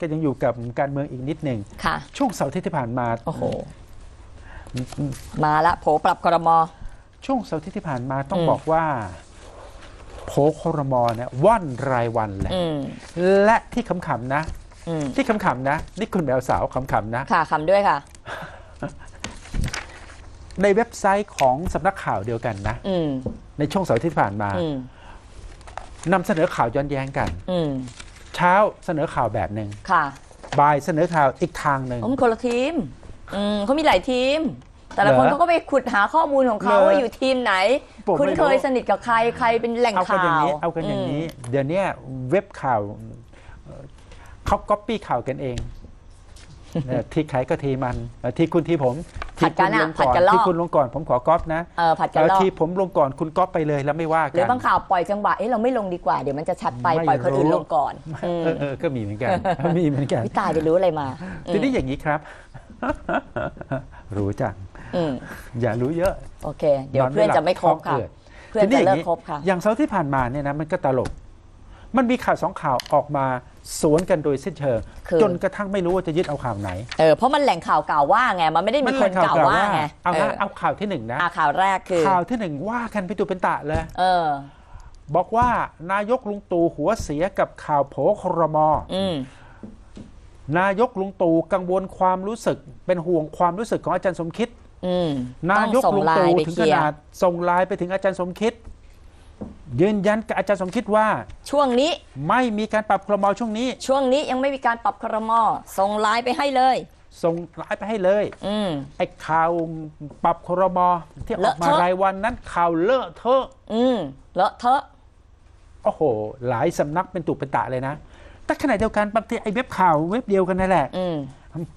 ก็ยังอยู่กับการเมืองอีกนิดหนึ่งค่ะ ช่วงเสาร์อาที่ที่ผ่านมาโอ้โห มาละโผปรับครมช่วงเสาร์อาที่ที่ผ่านมาต้องอืมบอกว่าโผครมเนี่ยว่อนรายวันเลยอืมและที่ขำๆนะอืมที่ขำๆนะ นี่คุณแมวสาวขำๆนะ ค่ะคำด้วยค่ะ ในเว็บไซต์ของสำนักข่าวเดียวกันนะอืมในช่วงเสาร์อาที่ผ่านมาอืมนำเสนอข่าวย้อนแย้งกันอืม เช้าเสนอข่าวแบบหนึ่งค่ะบ่ายเสนอข่าวอีกทางหนึ่งผมนคนละทีมอืมเขามีหลายทีม แต่ละคนเหรอเขาก็ไปขุดหาข้อมูลของเขาเหรอว่าอยู่ทีมไหนผมไม่คุณเคยรู้สนิทกับใครใครเป็นแหล่งเอากันข่าอย่างวนี้เอากันอย่างนี้ เดี๋ยวเนี้ยเว็บข่าวเอ่อเขาก๊อปปี้ข่าวกันเองเออที่ใครก็ทีมันเออที่คุณทีผม ผัดกันที่อะคุณลงผัดก่อนกันลอกที่คุณลงก่อนผมขอก๊อปนะเออผัดกันแล้วลอกที่ผมลงก่อนคุณก๊อปไปเลยแล้วไม่ว่าหกัรือนบางข่าวปล่อยจังหวะเอ๊ะเราไม่ลงดีกว่าเดี๋ยวมันจะชัดไปไม่ปล่อยคนอื่นรู้ลงก่อนอืมเออเออก็มีเหมือนกันมีเหมือนกันวิตายไปรู้อะไรมาทีนี้อย่างนี้ครับ รู้จังอืมอย่ารู้เยอะโอเค เดี๋ยวเพื่อนจะไม่ครบค่ะเพื่อนทีจะย่างเลิกคบค่ะอย่างเสาร์ที่ผ่านมาเนี่ยนะมันก็ตลก มันมีข่าวสองข่าวออกมา สวนกันโดยสิ้นเชิงคือ จนกระทั่งไม่รู้ว่าจะยึดเอาข่าวไหนเออเพราะมันแหล่งข่าวเก่าว่าไงมันไม่ได้มีคนเก่าว่าไงเอาเอนะอเอาข่าวที่หนึ่งนะอะข่าวแรกคือข่าวที่หนึ่งว่ากันไปนตุเป็นตะเลย เออ บอกว่านายกลุงตู่หัวเสียกับข่าวโผครมอืมนายกลุงตู่กังวลความรู้สึก เป็นห่วงความรู้สึกของอาจารย์สมคิด อืมนายกต้องส่งลุงไลตู่น์ไปถึงเคขลียร์นาดส่งไลน์ไปถึงอาจารย์สมคิด ยืนยันกับอาจารย์สมคิดว่า ช่วงนี้ไม่มีการปรับครมช่วงนี้ ช่วงนี้ยังไม่มีการปรับครมส่งไลน์ไปให้เลย ส่งไลน์ไปให้เลยอืม ไอ้ข่าวปรับครมที่อเลอกอะมาเทอะ รายวันนั้นข่าวเลอะเทอะอืมเลอะเทอะ โอ้โห หลายสำนักเป็นตุเป็นตะเลยนะ แต่ขณะเดียวกันบางทีไอ้เว็บข่าวเว็บเดียวกันนั่นแหละอืม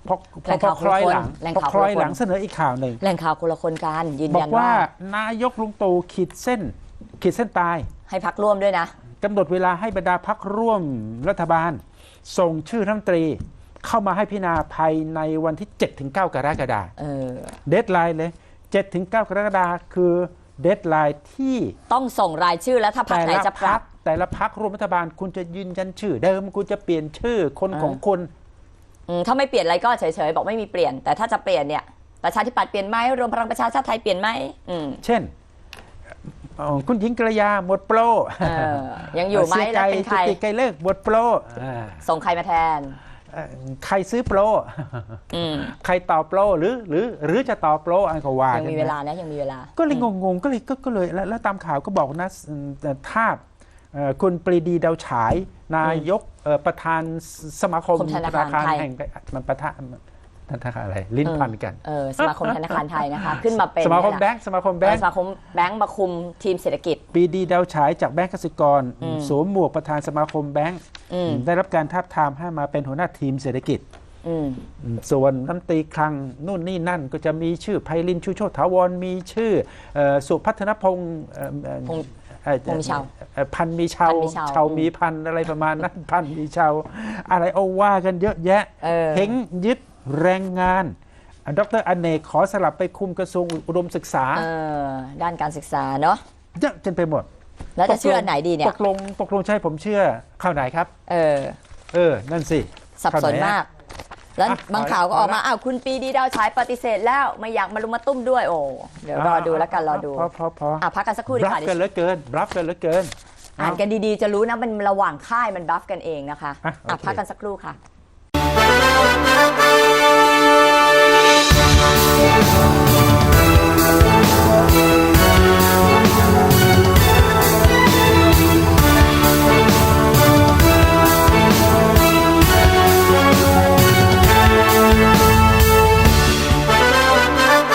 พอพแหล่องพอข่าวคล้อยหลังแหล่งพอข่าวคล้อยคนละคน หลังเสนออีกข่าวหนึ่ง แหล่งข่าวคนละคนกันยืนบอยันกว่าว่านายกลุงตู่ขีดเส้น ขีดเส้นตายให้พักร่วมด้วยนะกำหนดเวลาให้บรรดาพักร่วมรัฐบาล ส่งชื่อรัฐมนตรี เข้ามาให้พิจารณาภายในวันที่ 7-9 กรกฎาคมเออเดทไลน์เลย 7-9 กรกฎาคมคือเดทไลน์ที่ต้องส่งรายชื่อแล้วถ้าพักแต่ไหนละจะปพัรักบแต่ละพักร่วมรัฐบาลคุณจะยืนยันชื่อ เดิมคุณจะเปลี่ยนชื่อคนอ่าของคุณ อืมถ้าไม่เปลี่ยนอะไรก็เฉยๆบอกไม่มีเปลี่ยน แต่ถ้าจะเปลี่ยนเนี่ยประชาธิปัตย์เปลี่ยนไหมรวมพลังประชาชาติไทยเปลี่ยนไหมอืม เช่นเอ่อ คุณหญิงกระยาหมดโปรเออยังอยู่ไหมเสีแล้วเป็นใครจุติไกรเลิกหมดโปรอ่าส่งใครมาแทนเอ่อใครซื้อโปรอืมใครต่อโปรหรือหรือหรือจะต่อโปรอันก็ว่ายังกันมีนะเวลานะยังมีเวลา ก็เลยงงๆก็เลยก็ก็เลยแล้วแล้วตามข่าวก็บอกนะอืมแต่ถ้าเอ่อคุณปรีดีดาวฉาย นายกเอ่อประธานสมาคมคมธนาคารไทยแห่งมันประธาน ธนาคารอะไร ลิ้นพันกันเออสมาคมธนาคารไทยนะคะ ขึ้นมาเป็นสมาคมเนี่ยแบนะงค์สมาคมแบเอองค์สมาคมแบงค์มาคุมทีมเศรษฐกิจปรีดีดาวฉายจากแบงค์กสิกรอืมสวมหมวกประธานสมาคมแบงค์อืมได้รับการทาบทามให้มาเป็นหัวหน้าทีมเศรษฐกิจอืมส่วนน้ำตรีคลังนู่นนี่นั่นก็จะมีชื่อไพลินชูโชตถาวรมีชื่อเอ่อสุพัฒนพงศ์เอ่อเอ่อพงศ์เอ่อพงศ์มีเชาเอ่อพันมีเชาพันมีเชาเชามีพันอะไรประมาณนั้นพันมีเชาอะไรเอาว่ากันเยอะแยะเออเห็งยึด แรงงานดรอเนกขอสลับไปคุมกระทรวงอุดมศึกษาเออด้านการศึกษาเนาะเยอะจนไปหมด แล้วจะเชื่ออันไหนดีเนี่ตยกลงตกลงใช่ผมเชื่อข่าวไหนครับ เออ เออ นั่นสิ สับสนข่วไหอะมาก แล้วอะบางข่าวก็ออกมาพอละอ้าวคุณปีดีดาวฉายปฏิเสธแล้วไม่อยากมาลุมมาตุ้มด้วยโอ้เดี๋ยวรอดูแล้วกันรอดูพอพอพออะพักกันสักครู่ดีบกลัว่าฟดิกันเหลือเกินบลัฟกันเหลือเกิน อ่านกันดีๆจะรู้นะมันระหว่างค่ายมันบัฟกันเองนะคะอะโอเคอะพักกันสักครู่ค่ะ